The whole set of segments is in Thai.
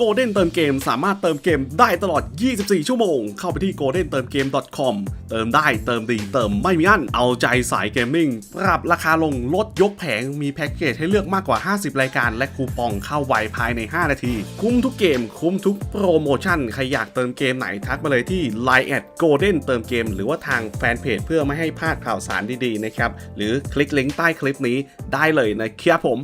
Golden เติมเกมสามารถเติมเกมได้ตลอด 24 ชั่วโมง เข้าไปที่ golden เติมเกม .com เติมได้เติมดีเติมไม่มีอั้น เอาใจสายเกมมิ่ง ปรับราคาลงลดยกแผง มีแพ็กเกจให้เลือกมากกว่า 50 รายการ และคูปองเข้าไวภายใน 5 นาที คุ้มทุกเกม คุ้มทุกโปรโมชั่น ใครอยากเติมเกมไหนทักมาเลยที่ Line แอด Golden เติมเกม หรือว่าทางแฟนเพจเพื่อไม่ให้พลาดข่าวสารดีๆนะครับ หรือคลิกลิงก์ใต้คลิปนี้ได้เลยนะครับผม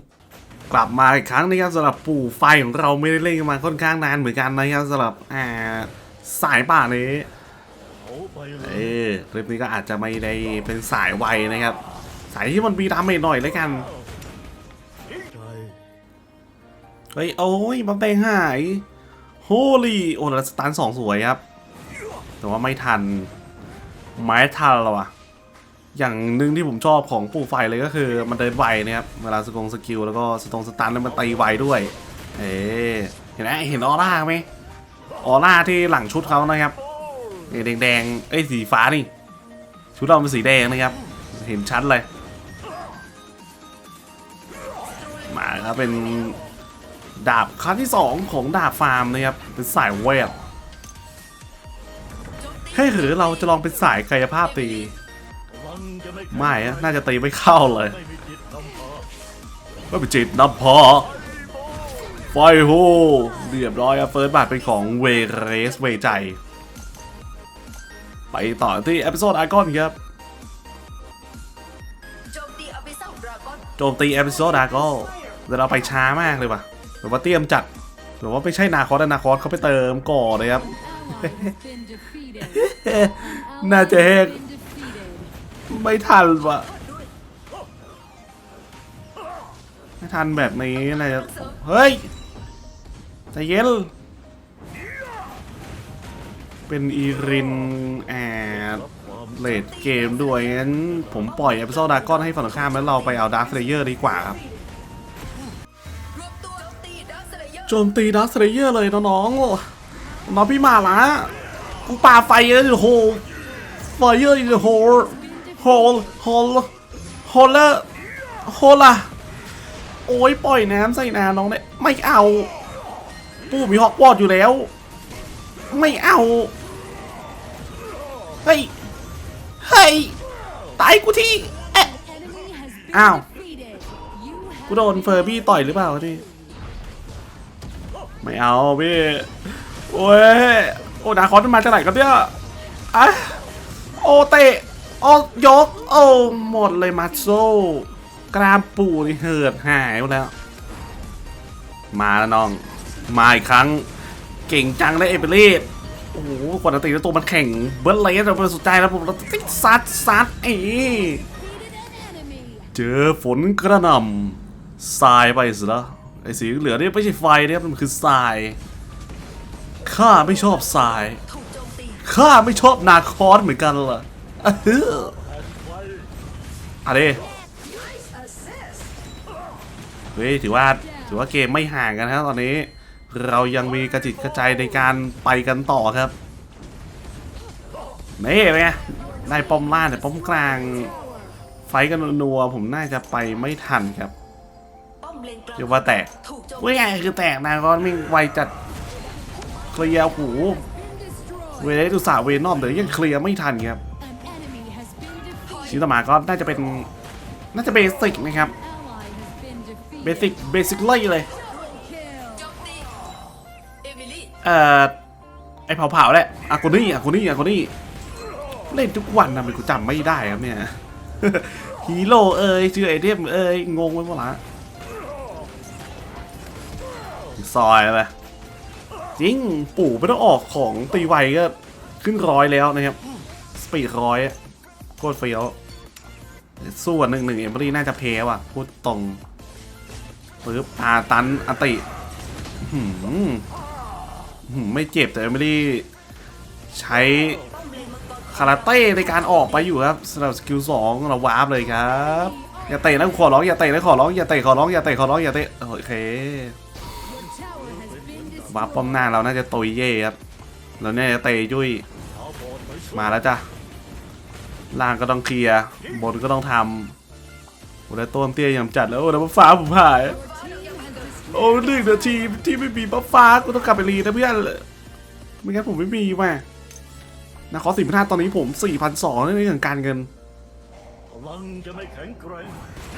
กลับมาอีกครั้งนะครับสำหรับปู่ไฟของเราไม่ได้เล่นมาค่อนข้างนานเหมือนกันนะครับสำหรับอ่าสายป่านี้เออคลิปนี้ก็อาจจะไม่ได้เป็นสายไวนะครับ สายที่มันมีดาเมจหน่อยแล้วกันเฮ้ยโอ้ยบัมเตงหายโฮลี่โอ้แล้วสตันสองสวยครับ แต่ว่าไม่ทันไม่ทันแล้วอะ อย่างหนึ่งที่ผมชอบของปู่ไฟเลยก็คือมันเดินไวนะครับเวลาสกงสกิลแล้วก็สตรงสตันแล้วมันตีไวด้วยเอ๊เห็นไหมเห็นออร่าไหมออร่าที่หลังชุดเขานะครับนี่แดงเอ้ยสีฟ้านี่ชุดเราเป็นสีแดงนะครับ เห็นชัดเลย มาครับเป็นดาบครั้งที่สองของดาบฟาร์มนะครับเป็นสายเวทให้หรือเราจะลองเป็นสายกายภาพตี ไม่อะน่าจะตีไม่เข้าเลยไม่เป็นจิตนับพอไฟโฮเรียบร้อยครับเฟิร์สบาทเป็นของเวเรสเวใจ ไปต่อที่เอพิโซดอากอนครับโจมตีเอพิโซดอากอนแต่เราไปช้ามากเลยว่ะหรือว่าเตรียมจัดหรือว่าไม่ใช่นาคอสแต่นาคอสเขาไปเติมก่อนเลยครับ น่าจะเฮก ไม่ทันว่ะไม่ทันแบบนี้นะไรเฮ้ยใจเย็นเป็นอีรินแอดเลดเกมด้วยงั้นผมปล่อยเอพิโซดดากอนให้ฝั่งตรงข้ามแล้วเราไปเอาดาร์ l เลเยอร์ดีกว่าครับโจมตีดาร์ l เลเยอร์เลยน้องๆน้องพี่มาละกูปาไฟเยอะอยู่โหไฟเยอะอยู่โห โหโหโหเลอร์โหล่ะโอ้ยปล่อยน้ำใส่นาน้องเนี่ยไม่เอา ปู่มีฮอกวอตอยู่แล้ว ไม่เอาเฮ้ยเฮ้ยตายกูที่เอ๊ะอ้าวกูโดนเฟอร์บี้ต่อยหรือเปล่านี่ไม่เอาพี่โอ้ยโอ้ดาคอนมันมาจากไหนกันเนี่ยอะโอเตะ โอยก โอ้หมดเลยมาโซกรามปูนี่เหือดหายหมดแล้ว มาแล้วน้อง มาอีกครั้ง เก่งจังเลยเอเปเล่โอ้โหกว่าจะตีแล้วตัวมันแข่งเบิร์ดเลยแต่เป็นสุดใจแล้วผมเราติ๊กซัดซัดเอเจอฝนกระหน่ำทรายไปสิละไอ้สีเหลือนี่ไม่ใช่ไฟเนี่ยมันคือทรายข้าไม่ชอบทรายข้าไม่ชอบนาคอสเหมือนกันล่ะ อะฮึอะไรเฮ้ยถือว่าถือว่าเกมไม่ห่างกันครับตอนนี้ เรายังมีกระจิตกระใจในการไปกันต่อครับนี่เป็นไงได้ป้อมล่าแต่ป้อมกลาง ไฟกันนัวผมน่าจะไปไม่ทันครับเลนกลางเรียกว่าแตกถูกโจมว่าไงคือแตกนาคอสมิ่งไวจัดเคลียร์หูเวเลตุสาเวนอมเดี๋ยวยังเคลียร์ไม่ทันครับ ชิ้นต่อมาก็น่าจะเป็นน่าจะเบสิกนะครับเบสิกเบสิกเลยเลยเอมิลี่เอ่อไอเผาๆแหละอากูนี่อากูนี่อากูนี่เล่นทุกวันนะมันกูจำไม่ได้ครับเนี่ยฮีโร่เอ้ยชื่อไอเทมเอ้ยงงไปหมดละซอยไปจริงปู่ไม่ต้องออกของตีไวก็ขึ้นร้อยแล้วนะครับ สปีดร้อยโคตรเฟี้ยว สู้หนึ่งหนึ่งเอมเบอรี่น่าจะเพว่ะ พูดตรงปึ๊บพาตันอติหืมหืมไม่เจ็บแต่เอมเบอรี่ใช้คาราเต้ในการออกไปอยู่ครับสำหรับสกิลสองเราวาร์ปเลยครับอย่าเตะนะขอร้องอย่าเตะนะขอร้องอย่าเตะขอร้องอย่าเตะขอร้องอย่าเตะโอเควาร์ปป้อมหน้าเราน่าจะตุยเย่ครับแล้วเนี่ยจะเตะยุ้ยมาแล้วจ้ะ ล่างก็ต้องเคลียร์บนก็ต้องทำโอ้แล้ต้นเตี้ยยำจัดแล้วโอ้แล้วฟ้าผมหายโอ้หนึ่งนาทีที่ไม่มีบัฟฟ้ากูต้องกลับไปรีนะเพื่อนไม่งั้นผมไม่มีว่นะขอสิบห้าตอนนี้ผมสี่พันสองในเรื่องการเงิน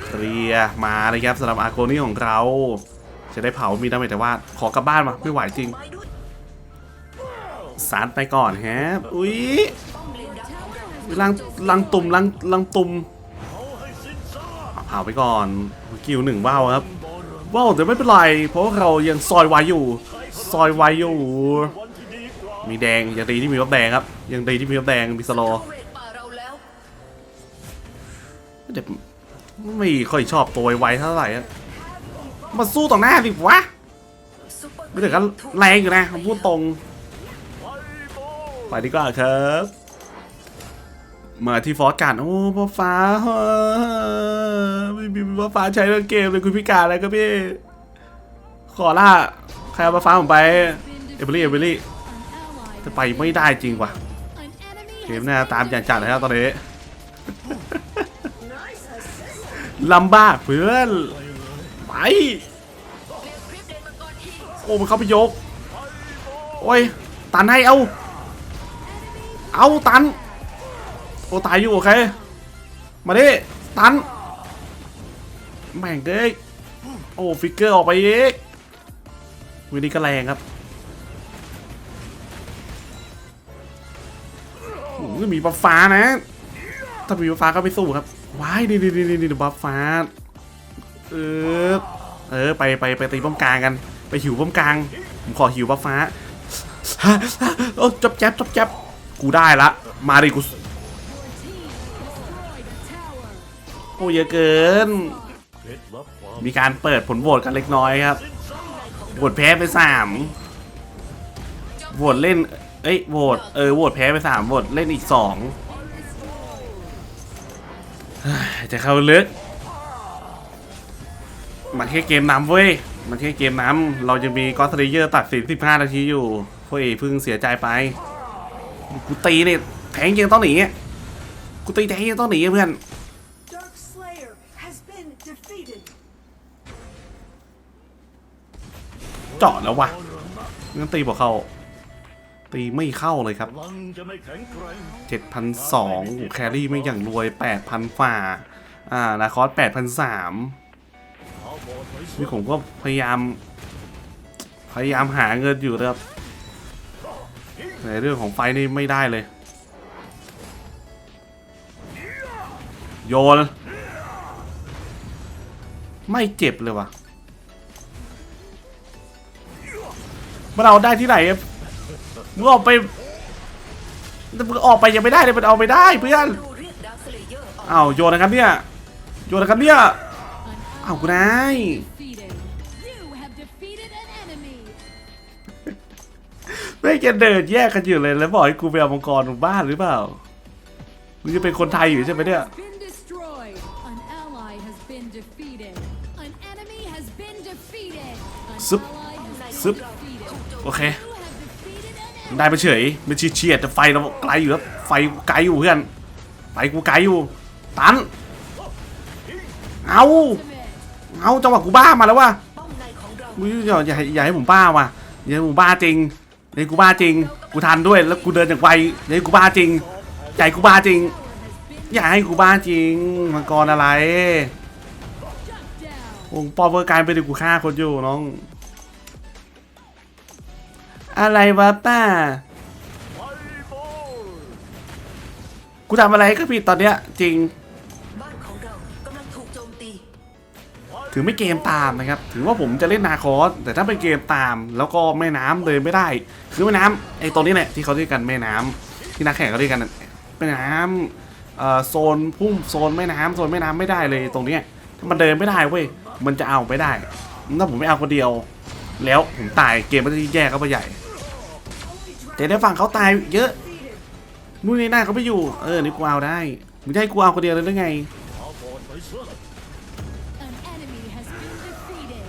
เคลียมาเลยครับสำหรับอาโกนี่ของเรา จะได้เผามีดาเมจแต่ว่าขอกลับบ้านมาไม่ไหวจริงไม้ด้วยสารไปก่อนฮะ อุ้ย ลังราลังตุ่มลังลังตุ่มเอาให้สิ้นซากเผาไปก่อนกิวหนึ่งว่าวครับว่าวแต่ไม่เป็นไร เพราะว่าเรายังซอยไวอยู่ ซอยไวอยู่วันที่ดีกว่ามีแดงยังดีที่มีวับแดงครับ ยังดีที่มีวับแดงมีสโลว์เข้าเรทป่เราแล้วแต่ไม่ค่อยชอบตัวไวเท่าไหร่มาสู้ต่อหน้าดิวะเปอร์ไม่ถึงกันแรงอยู่นะพูดตรง ไปดีกว่าครับ มาที่ฟอสการ์ดโอ้พ่อฟ้าไม่มีพ่อฟ้าใช้ในเกมเลยคุณพิการอะไรก็พี่ ขอล่าใครเอาพ่อฟ้าผมไป เอเบอรี่เอเบอรี่จะไปไม่ได้จริงว่ะเกมหน้าตามอย่างจัดเลยครับตอนนี้ลำบากเพื่อนไปโอ้มันเข้าไปยก โอ้ยตันให้เอา เอาตัน โอ้ตายอยู่โอเค มาดิตัน แม่งเด้โอ้ฟิกเกอร์ออกไปอีกวินี้ก็แรงครับโอ้ยมีบัฟฟ้านะ ถ้ามีบัฟฟ้าก็ไปสู้ครับ ว้ายนี่นี่นี่นี่บัฟฟ้า เออ เออ ไปไปไปตีป้อมกลางกัน ไปหิวป้อมกลาง ผมขอหิวบัฟฟ้าโอ้จับแจ๊บจับแจ๊บกูได้ละ มาดิกู โอ้เยอะเกิน มีการเปิดผลโหวตกันเล็กน้อยครับโหวตแพ้ไปสามโหวตเล่น เอ้ยโหวตเออโหวตแพ้ไปสามโหวตเล่นอีกสองจะเข้าลึก มันแค่เกมน้ำเว้ย มันแค่เกมน้ำ เรายังมีกอสเตเยอร์ตัดสิน15 นาทีอยู่พวกเอพิ่งเสียใจไป กูตีเนี่ยแทงยังต้องหนี กูตีแทงยังต้องหนีเพื่อน Dark Slayer has been defeated. เจาะแล้ววะงั้นตีบอกเขาตีไม่เข้าเลยครับพลังจะไม่แข็งแกร่งเจ็ดพันสองแครี่ไม่อย่างรวยแปดพันฝ่า อ่านาคอสแปดพันสามนี่ผมก็พยายาม พยายามหาเงินอยู่นะครับ ในเรื่องของไฟนี่ไม่ได้เลย โยน ไม่เจ็บเลยวะ มันเอาได้ที่ไหนอะมึงออกไปมึงออกไปยังไม่ได้เลยมันเอาไม่ได้เพื่อนดูเรียกดักสเลเยอร์ออกอ้าวโยนนะครับเนี่ยโยนนะครับเนี่ยอ้าวกูนาย defeated. You have defeated an enemy. ไม่แกเดินแยกกันอยู่เลยแล้วบอกให้กูไปเอามังกรของบ้านหรือเปล่ามึงจะเป็นคนไทยอยู่ใช่ไหมเนี่ย Been destroyed. An ally has been defeated. An enemy has been defeated. An Sup. ally has Sup. been defeated. โอเค You have defeated an enemy. ได้ไปเฉยมันเฉียดๆแต่ไฟเราไกลอยู่ครับไฟกูไกลอยู่เพื่อนไฟกูไกลอยู่ ตัน เอา Ultimate. เอาจังหวะกูบ้ามาแล้วว่ะป้อมในของเรามึงอย่าอย่าให้อย่าให้ผมบ้าว่ะอย่าให้ผมบ้าจริงอย่าให้กูบ้าจริง กูทันด้วยแล้วกูเดินจากไวอย่าให้กูบ้าจริงใจกูบ้าจริง อย่าให้กูบ้าจริง มังกรอะไร Shut down. วงปอเวอร์การไปดิกูฆ่าคนอยู่น้อง อะไรวะป้าไฟโบกูทำอะไรก็ผิดตอนเนี้ย จริงบ้านของเรากำลังถูกโจมตีถือไม่เกมตามนะครับ ถือว่าผมจะเล่นนาคอส แต่ถ้าเป็นเกมตาม แล้วก็แม่น้ำเลยไม่ได้ คือแม่น้ำไอ้ตรงนี้แหละที่เขาเรียกกันแม่น้ำที่นักแข่งเขาเรียกกันน่ะแม่น้ำเอ่อ โซนพุ่มโซนแม่น้ำโซนแม่น้ำไม่ได้เลยตรงเนี้ยถ้ามันเดินไม่ได้เว้ยมันจะเอาไม่ได้ถ้าผมไม่เอาคนเดียว แล้วผมตายเกมมันจะแย่เข้าไปใหญ่ แต่ในฝั่งเขาตายเยอะนู่นนี่นั่นเขาไม่อยู่เออนี่กูเอาได้มึงจะให้กูเอาคนเดียวเลยหรือไงเอาบอลไว้ซะ An enemy has been defeated.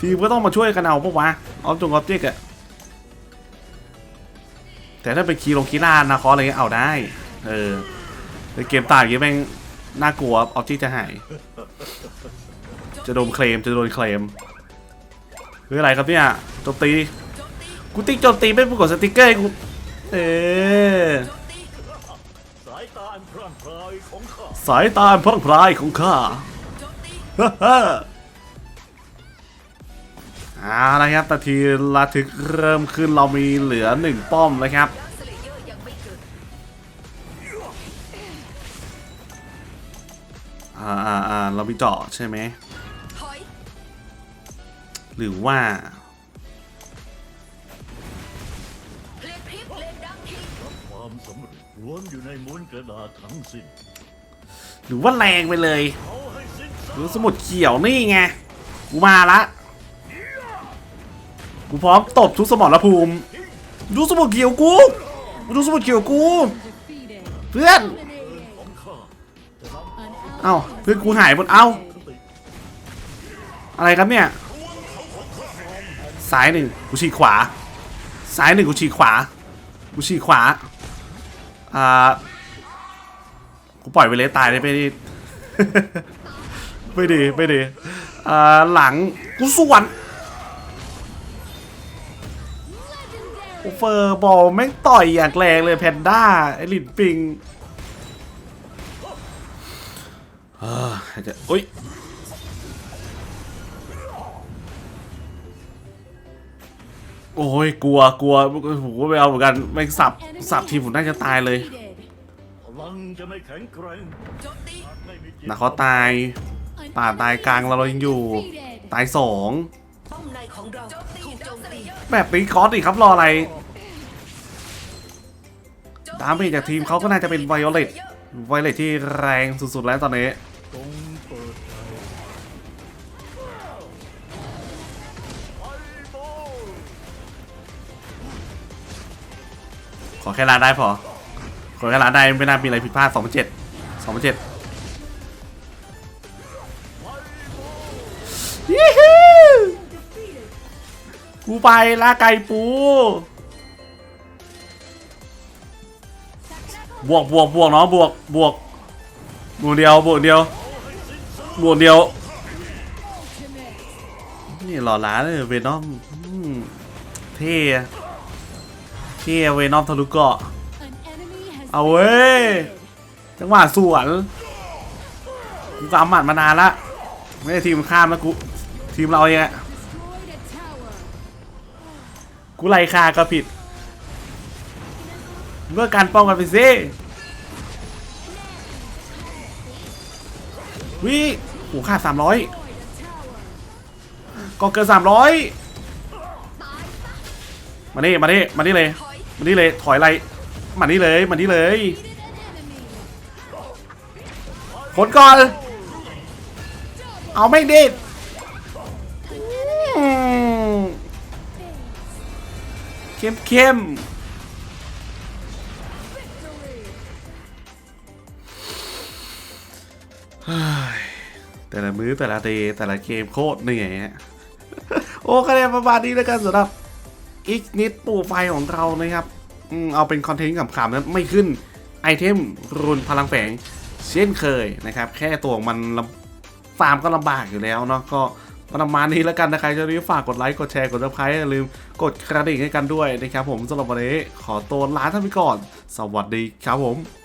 ทีมก็ต้องมาช่วยกันเอาปะวะออฟจงออฟเจกอะแต่ถ้าเป็นคีลงคีล่านาคออะไรเงี้ยเอาได้ เออ แต่เกมตางอย่างเงี้ยแม่งน่ากลัวออฟเจกจะหาย จะโดนเคลมจะโดนเคลมคืออะไรครับเนี่ยโจมตีกูติ๊กโจมตีไม่ปรากฏสติกเกอร์ให้กูเออสายตาพร่างพรายของข้าสายตาอันพร่องพรายของข้าฮ่าฮ่าเอาละครับนาทีระทึกเริ่มขึ้นเรามีเหลือหนึ่งป้อมแล้วครับ อ่าอ่าอ่าเรามีเจาะใช่ไหมถอยหรือว่าเพลงพริบเพลงดังทีความสำเร็จรวมอยู่ในม้วนกระดาษทั้งสิ้นหรือว่าแรงไปเลยเอาให้สิ้นหรือสมุดเขียวนี่ไงกูมาละกูพร้อมตบทุกสมรภูมิ ดูสมุดเขียวกูดูสมุดเขียวกู Defeated. เพื่อน เอ้าเพื่อนกูหายหมดเอ้า อะไรครับเนี่ยซ้ายหนึ่งกูฉีกขวาซ้ายหนึ่งกูฉีกขวากูฉีกขวาอ่ากูปล่อยไปเลยตายเลยไม่ดีไม่ดีไม่ดีอ่าหลังกูสวนโอเฟอร์บอลแม่งต่อยอย่างแรงเลยแพนด้าไอลินปิง ฮ้ยจะอุ้ยโอ้ยกลัวกลัวผมก็ไม่เอาเหมือนกันแม่งสับ enemy สับทีมผมน่าจะตายเลย defeated. พลังจะไม่แข็งแกร่งโจมตีหากไม่มีจิตนะเขาตาย An ป่าตายกลางเรายังอยู่ defeated. ตายสองป้อมในของเราถูกโจมตีแบบนี้คอสอีกครับรออะไรตามไปจากทีมเขาก็น่าจะเป็นไวโอเลตไวโอเลตที่แรงสุดๆแล้วตอนนี้ ขอแค่ร้านได้พอ ขอแค่ร้านได้ไม่น่ามีอะไรผิดพลาดสองเจ็ดสองเจ็ดยี่ฮูกูไปละไก่ปูบวกบวกบวกเนาะบวกบวกบวกเดียวบวกเดียวบวกเดียว นี่หล่อหลาเลยเวนอมเท่ ท่อะเวนอมทะลุเกาะ An enemy has เอาเว้ย จังหวะสวนกูกำหมัดมานานละ ไม่ได้ทีมข้ามแล้วกู ทีมเราเองอะ destroyed a tower. กูไล่ฆ่าก็ผิด เมื่อการป้องกันไปสิวิโหค่าสามร้อย Destroyed a tower. ก็เกินสามร้อยมานี่มานี่มานี่เลยถอย มานี่เลยถอยไรมานี่เลยมานี่เลยขนก่อน เอาไม่ดิเข้มเข้มแต่ละมื้อแต่ละเดแต่ละเกมโคตรเหนื่อยโอ้คะแนนประมาณนี้แล้วกันสำหรับ อีกนิดปูไฟของเรานะครับเอาเป็นคอนเทนต์ขำๆนะไม่ขึ้นไอเทมรุนพลังแฝงเช่นเคยนะครับ แค่ตัวของมันลำฟาร์มก็ลำบากอยู่แล้วเนาะก็ประมาณนี้แล้วกันนะใครจะรีบฝากกดไลค์กดแชร์กดซับสไครต์อย่าลืมกดกระดิ่งให้กันด้วยนะครับผมสำหรับวันนี้ขอตัวลาท่านไปก่อน สวัสดีครับผม